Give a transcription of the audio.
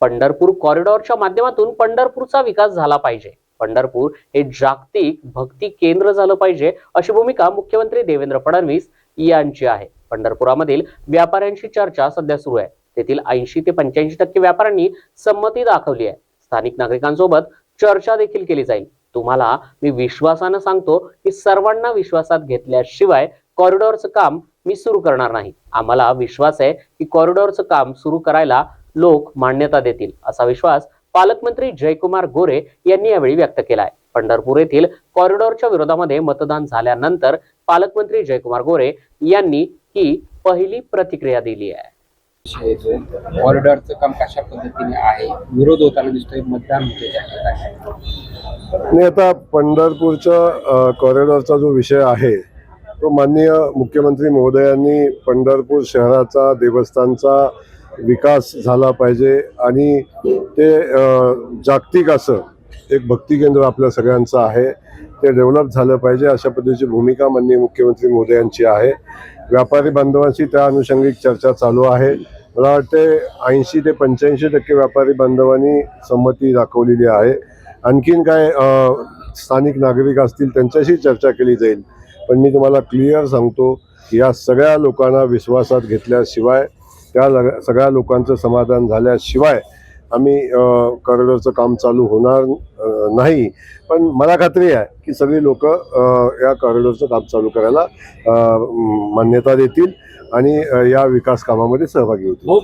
पंढरपूर कॉरिडॉरच्या माध्यमातून पंढरपूरचा विकास झाला पाहिजे. पंढरपूर हे जागतिक भक्ती केंद्र झालं पाहिजे अशी भूमिका मुख्यमंत्री देवेंद्र फडणवीस यांची आहे. पंढरपुरामधील व्यापाऱ्यांशी चर्चा सध्या सुरू आहे. तेथील ऐंशी ते पंच्याऐंशी टक्के व्यापाऱ्यांनी संमती दाखवली आहे. स्थानिक नागरिकांसोबत चर्चा देखील केली जाईल. तुम्हाला मी विश्वासानं सांगतो की सर्वांना विश्वासात घेतल्याशिवाय कॉरिडॉरचं काम मी सुरू करणार नाही. आम्हाला विश्वास आहे की कॉरिडॉरचं काम सुरू करायला लोक मान्यता देतील असा विश्वास पालकमंत्री जयकुमार गोरे यांनी यावेळी व्यक्त केलाय. पंढरपूर येथील कॉरिडॉरच्या विरोधामध्ये मतदान झाल्यानंतर पालकमंत्री जयकुमार गोरे यांनी ही पहिली प्रतिक्रिया दिली आहे. कॉरिडॉरचं काम कशा पद्धतीने आहे? विरोध होताना दिसतोय मतदान होते आता पंढरपूरच्या कॉरिडॉरचा जो विषय आहे तो माननीय मुख्यमंत्री महोदयांनी पंढरपूर शहराचा देवस्थानचा विकास झाला पाहिजे आणि ते जागतिक असं एक भक्ती केंद्र आपल्या सगळ्यांचं आहे. ते डेव्हलप झालं पाहिजे अशा पद्धतीची भूमिका माननीय मुख्यमंत्री महोदयांची आहे. व्यापारी बांधवांशी त्या अनुषंगिक चर्चा चालू आहे. मला वाटते ऐंशी ते पंच्याऐंशी टक्के व्यापारी बांधवांनी संमती दाखवलेली आहे. आणखीन काय स्थानिक नागरिक असतील त्यांच्याशी चर्चा केली जाईल. पण मी तुम्हाला क्लिअर सांगतो या सगळ्या लोकांना विश्वासात घेतल्याशिवाय त्या लग- सगळ्या लोकांचं समाधान झाल्याशिवाय आम्ही कॉरिडॉरचं काम चालू होणार नाही. पण मला खात्री आहे की सगळी लोक या कॉरिडॉरचं काम चालू करायला मान्यता देतील आणि या विकास कामामध्ये सहभागी होतील. हो,